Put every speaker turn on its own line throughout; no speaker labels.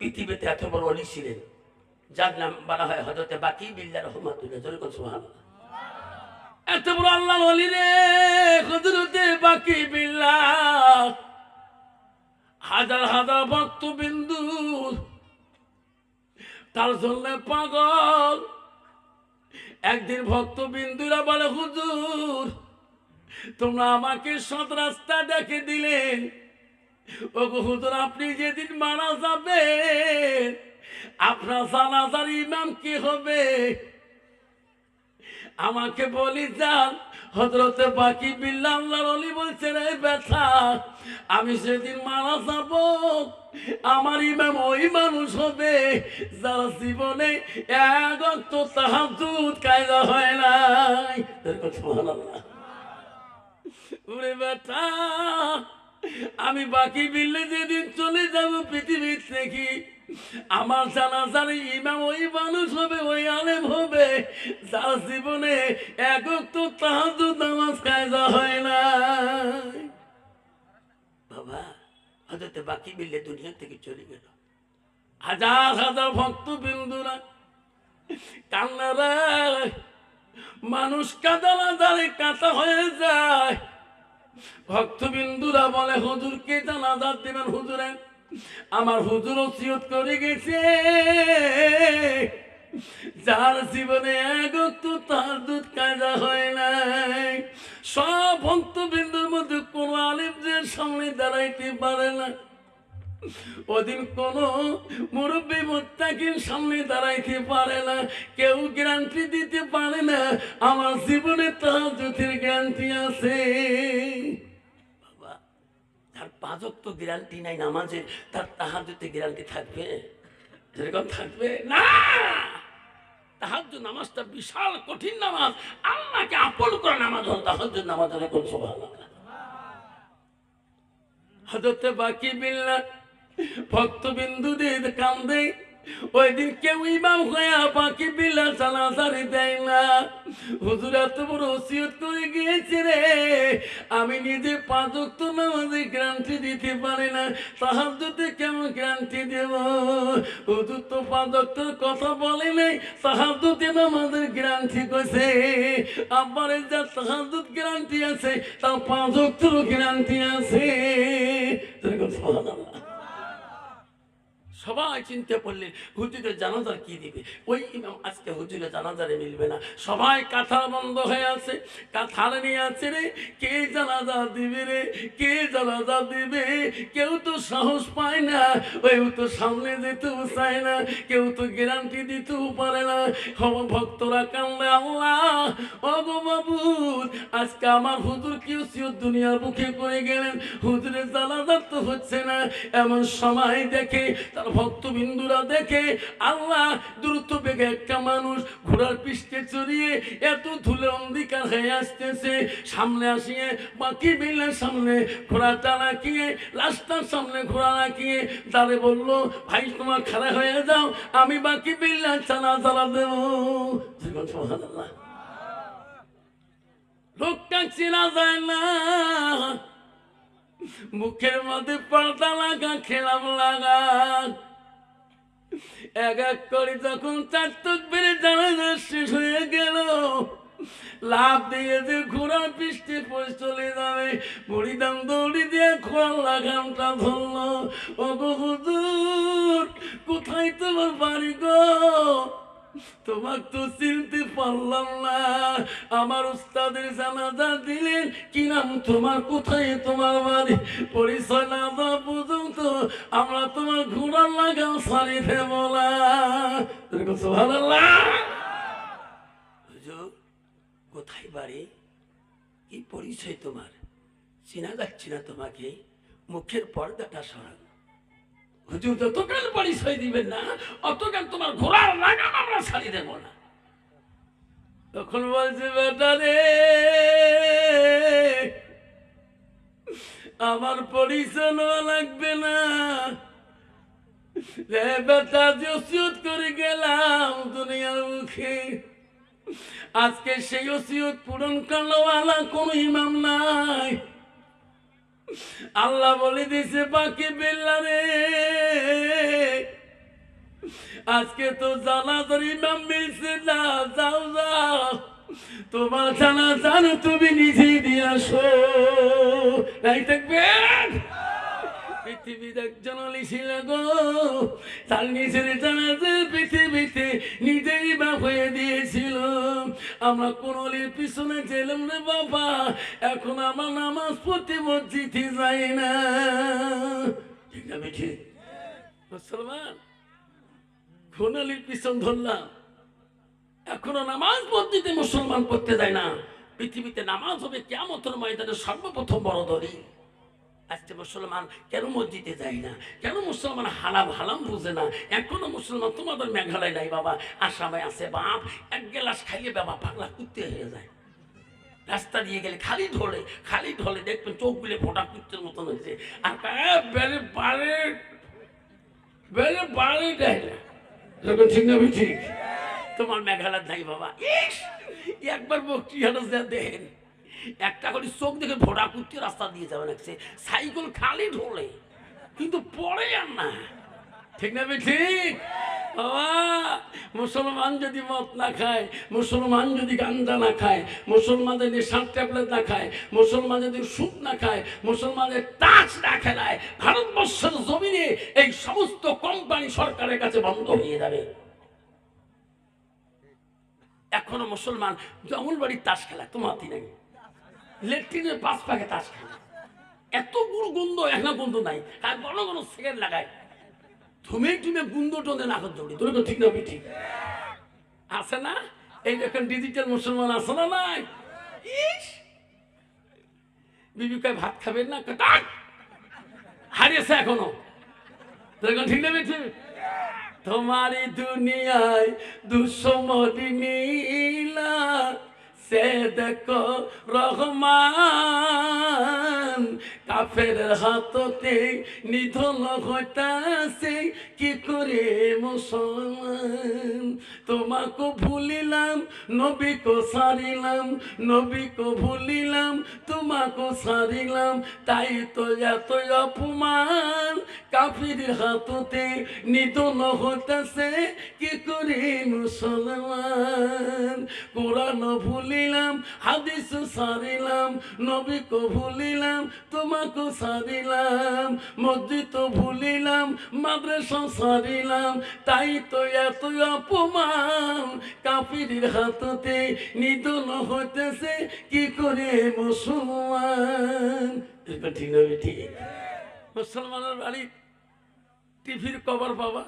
পৃথিবীতে এত বড় অলি ছিলেন, যার নাম বলা হয় হজরতে বাকি বিল্লা রহমাতুল্লাহ জনগণ সুবহানাল্লাহ। এত বড় আল্লাহ অলি রে হজরতে বাকি বিল্লা। হাজার হাজার ভক্তবিন্দু, তার জন্য পাগল। একদিন ভক্তবিন্দুরা বলে, হুজুর, তোমরা আমাকে সৎ রাস্তা দেখে দিলেন ও হুজুর, আপনি যেদিন মারা যাবেন, আপনার জানাজার ইমাম কি হবে? আমাকে বলি যান। হজরতে বাকি বিল্লা বলছেন এই ব্যথা আমি সেদিন মারা যাব। আমার ইমাম ওই মানুষ হবে যারা জীবনে এক কায়দা হয় নাই। ওরে বেটা আমি বাকি বিল্লে যেদিন চলে যাব পৃথিবীর থেকে, আমার জানাজার ইমাম ওই মানুষ হবে, ওই আলেম হবে, যার জীবনে একক তো তাহাজু নামাজ কায়দা হয় না বাবা হয়তো বাকি বিল্লে দুনিয়া থেকে চলে গেল। হাজার হাজার ভক্ত বিন্দুরা কান্নারা মানুষ কাদালা দাঁড়ে কাঁচা হয়ে যায়। ভক্তবিন্দুরা বলে হুজুরকে জানাজার দিবেন হুজুরে? আমার হুজুর ওসিয়ত করে গেছে। যার জীবনে একত্র তার দুধ কাজা হয় নাই। সব ভক্তবিন্দুর মধ্যে কোন আলিমদের সামনে দাঁড়াইতে পারে না। ওদিন কোন মুরব্বী মোত্তাকির সামনে দাঁড়াইতে পারে না। কেউ গ্যারান্টি দিতে পারে না। আমার জীবনে তার তাহাজুতের গ্যারান্টি আছে। পাঁচক তো গ্যারান্টি নাই নামাজের, তার তাহাজতে গ্যারান্টি থাকবে? যেরকম থাকবে? না! তাহাজ্জুদ নামাজটা বিশাল কঠিন নামাজ। আল্লাহকে আপন করে নামাজ হল তাহাজ নামাজ এরকম সভা হজরতে বাকি বিল্লা ভক্ত বিন্দু দে কাম কান্দে। ওই দিন কেউ ইমাম হয়ে বাকি জানাজারি দেয় না। হুজুর, এত বড় ওসিয়ত করে গিয়েছে রে। আমি নিজে পাঁচ তো নামাজে গ্যারান্টি দিতে পারি না। সাহায্যতে কেমন গ্যারান্টি দেব। হুজুর তো পাঁচ কথা বলে নাই সাহায্যতে নামাজের গ্যারান্টি কইছে। আমার যা সাহায্যত গ্যারান্টি আছে তা পাঁচ গ্যারান্টি আছে। সুবহানাল্লাহ। সবাই চিন্তা করলেন হুজুরের জানাজার কি দিবে? ওই ইমাম আজকে হুজুরের জানাজারে মিলবে না। সবাই কাঁথা বন্ধ হয়ে আছে। কাঁথার নিয়ে আছে রে। কে জানাজা দিবে রে? কে জানাজা দিবে? কেউ তো সাহস পায় না। ওই তো সামনে যেতেও চায় না। কেউ তো গ্যারান্টি দিতেও পারে না। ভক্তরা কান্দে আল্লাহ। অগো বাবু আজকে আমার হুজুর কেউ সিও দুনিয়ার মুখে করে গেলেন। হুজুরের জানাজার তো হচ্ছে না। এমন সময় দেখে তার ভক্তবিন্দুরা দেখে আল্লাহ দ্রুত বেগে একটা মানুষ ঘোড়ার পিষ্টে চড়িয়ে এত ধুলে অন্ধকার হয়ে আসতেছে। সামনে আসিয়ে বাকি বিলের সামনে ঘোড়া চালাকিয়ে রাস্তার সামনে ঘোড়া রাখিয়ে তারে বলল, ভাই, তোমার খারাপ হয়ে যাও, আমি বাকি বিল্লা চালা চালা দেবো। লোকটা চেনা যায় না। মুখের মধ্যে পর্দা লাগা, খেলাম লাগা। এক এক করে যখন চার তক বেড়ে জানা শেষ হয়ে গেল লাভ দিয়ে যে ঘোড়ার পৃষ্ঠে পড়ে চলে যাবে মরিদাম দৌড়ি দিয়ে খোয়ার লাগামটা ধরলো। ও গো হুজুর, কোথায় তোমার বাড়ি গো? তোমার তো চিনতে পারলাম না। আমার উস্তাদের জানাজা দিলেন, কি নাম তোমার? কোথায় তোমার বাড়ি? পরিচয় না দেওয়া পর্যন্ত আমরা তোমার ঘোড়ার লাগাও সারি দেব না কোথায় বাড়ি? কি পরিচয় তোমার? চেনা যাচ্ছি না তোমাকে। মুখের পর্দাটা সরান হুজুর, যতকাল পরিচয় দিবেন না, অতকাল তোমার ঘোড়ার লাগাম আমরা ছাড়ি দেব না। তখন বলছে, বেটা রে, আমার পরিচয় লাগবে না। রে বেটা জসিয়ত করে গেলাম দুনিয়ার মুখে। আজকে সেই ওসিয়ত পূরণ করলোওয়ালা কোন ইমাম নাই। আল্লাহ বলে দিছে বাকি বিল্লা রে আজকে তো জানাজার ইমাম মিলছে না যাও যাও তোমার জানা জানাজার তুমি নিজেই দিয়ে আসো। নাই থাকবেন পৃথিবীর একজন ছিল গো তার নিজের জানাজে পৃথিবীতে নিজেই বাপ হয়ে দিয়েছিল। আমরা কোন পিছনে ছিলাম রে বাবা, এখন আমার নামাজ পড়তে মসজিদে যাই না। ঠিক না মুসলমান? কোন অলির পিছন ধরলাম। এখনও নামাজ মসজিদে মুসলমান পড়তে যায় না। পৃথিবীতে নামাজ হবে কেমন ময়দানে সর্বপ্রথম বড় দলিল। আজকে মুসলমান কেন মসজিদে যায় না? কেন মুসলমান হালাম হালাম বুঝে না? এখনও মুসলমান তোমাদের মেঘালয় নাই বাবা। আসামে আছে বাপ, এক গ্লাস খাইয়ে বাবা পাগলা কুত্তে হয়ে যায়। রাস্তা দিয়ে গেলে খালি ঢোলে খালি ঢোলে দেখবেন চোখগুলো ফোটা কুত্তের মতন হয়েছে। আর বেড়ে বাড়ে বেড়ে বাড়ে দেয় না। যখন ঠিক না ঠিক। তোমার মেঘালয় নাই বাবা। একবার বকরি হাটো দেন একটা করে চোখ দেখে ভোড়া কুত্তি রাস্তা দিয়ে যাবে লাগছে সাইকেল খালি ঢোলে কিন্তু পড়ে আর না। ঠিক না ঠিক। বাবা মুসলমান যদি মদ না খায়, মুসলমান যদি গাঞ্জা না খায় মুসলমান যদি নেশার ট্যাবলেট না খায় মুসলমান যদি সুদ না খায় মুসলমানের টাচ না খেলায়, ভারতবর্ষের জমিনে এই সমস্ত কোম্পানি সরকারের কাছে বন্ধ হয়ে যাবে। এখনও মুসলমান জঙ্গল বাড়ির তাস খেলা, তোমার নাই। লেট্রিনের পাঁচ পাকে তাস খেলা। এত গুড় গন্ধ এখনও গন্ধ নাই। আর বড় বড় সিগারেট লাগায়। তুমি তুমি গুন্দ টোনে না করতে দৌড়ি? তোর তো ঠিক না আমি ঠিক। আছে না? এই দেখেন ডিজিটাল মুসলমান আছে না নাই? ইস! বিবি কয় ভাত খাবেন না? কয়, হারিয়েছে এখনও। দেখুন ঠিক না বেঠি তোমারি দুনিয়ায় দুসমরি নীলা সে দেখো রহমান। কাফের হাততে নিধন হইতাছে, কি করে মুসলমান? তোমাকে ভুলিলাম, নবীকে সারিলাম, নবীকে ভুলিলাম, তোমাকে সারিলাম, তাই তো এত অপমান। কাফির হাততে নিধন হইতাছে কি করে মুসলমান? কোরআন ভুলিলাম, হাদিস সারিলাম নবীকে ভুলিলাম, তোমাকে সারিলাম, মসজিদ ভুলিলাম, মাদ্রাসা সারিলাম, তাই তো এত অপমান। কাফির হাততে নিধন হইতেছে কি করে মুসলমান? এটা ঠিক না ঠিক? মুসলমানের বাড়ি টিভির কভার বাবা,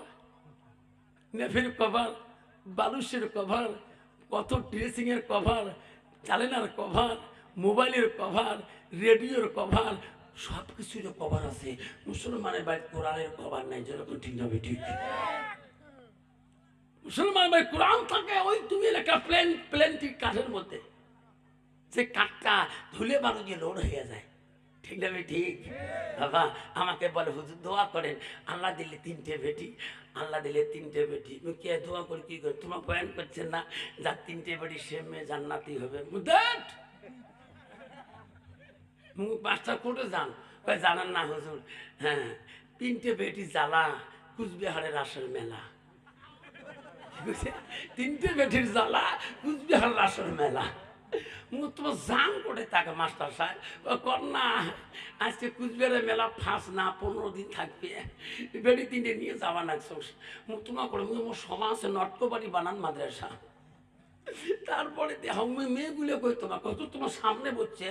নেফের কভার বালুসের কভার কত ড্রেসিংয়ের কভার জালেনার কভার, মোবাইলের কভার, রেডিওর কভার সব কিছুর কভার আছে। মুসলমানের বাড়ি কোরআনের কভার নাই, যেরকম ঠিক হবে ঠিক মুসলমান ভাই কোরআন থাকে, ওই তুমি লেখা প্লেন প্লেনটি কাঠের মধ্যে। যে কাঠটা ধুলে দিয়ে লোড হয়ে যায়। ঠিক না বাবা, আমাকে বলে হুজুর দোয়া করেন। আল্লাহ দিলে তিনটে বেটি, আল্লাহ দিলে তিনটে বেটি। কে দোয়া করি, কি করি? তোমার বয়ান করছেন না? যার তিনটে বেটি, সে মেয়ে জান্নাতি হবে। পাঁচটা কোটে যান জানান না হুজুর। হ্যাঁ তিনটে বেটি জ্বালা, কুচবিহারের আসল মেলা? তিনটে বেটির জ্বালা কুচবিহার আসর মেলা। মু তোমার জান করে তাকে মাস্টার সাহেব কন্যা, আজকে কুচবিহারের মেলা ফাঁস না, পনেরো দিন থাকবে। বেড়ি তিনটে নিয়ে যাবা না মু তোমার করে মুই মোর সমাজে নটকবাড়ি বানান মাদ্রাসা। তারপরে দেহ মেয়েগুলো কই তোমার কত তোমার সামনে বসছে,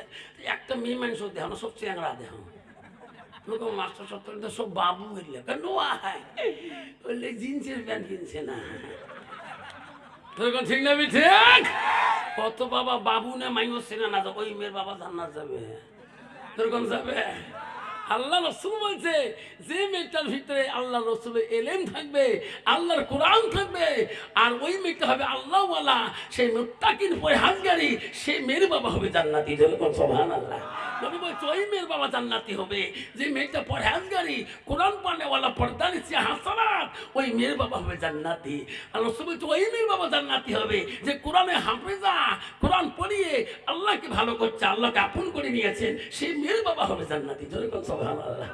একটা মেয়ে মানুষ দেহ না, সব চ্যাংরা দেহ। মাস্টার সত্তর সব বাবু হইলে কেন জিন্সের প্যান্ট কিনছে না। ঠিক না ঠিক? কত বাবা বাবু না মাইও সিনা না ওই মেয়ের বাবা জান্নাত যাবে। এরকম যাবে? আল্লাহ রসুল বলছে, যে মেয়েটার ভিতরে আল্লাহ রসুলের এলেম থাকবে, আল্লাহর কোরআন থাকবে, আর ওই মেয়েটা হবে আল্লাহওয়ালা, সেই মুত্তাকির পরে হাজগারি সেই মেয়ের বাবা হবে জান্নাতি। যেরকম সোহান আল্লাহ নবী ওই বাবা জান্নাতি হবে। যে মেয়েটা কোরআন পানেওয়ালা হাসানাত, ওই মেয়ের বাবা হবে জান্নাতি। বাবা জান্নাতি হবে যে কোরআনে হাফেজা, কোরআন পড়িয়ে আল্লাহকে ভালো করছে, আল্লাহকে আপন করে নিয়েছেন, সেই মেয়ের বাবা হবে জান্নাতি। জোরে সোহান আল্লাহ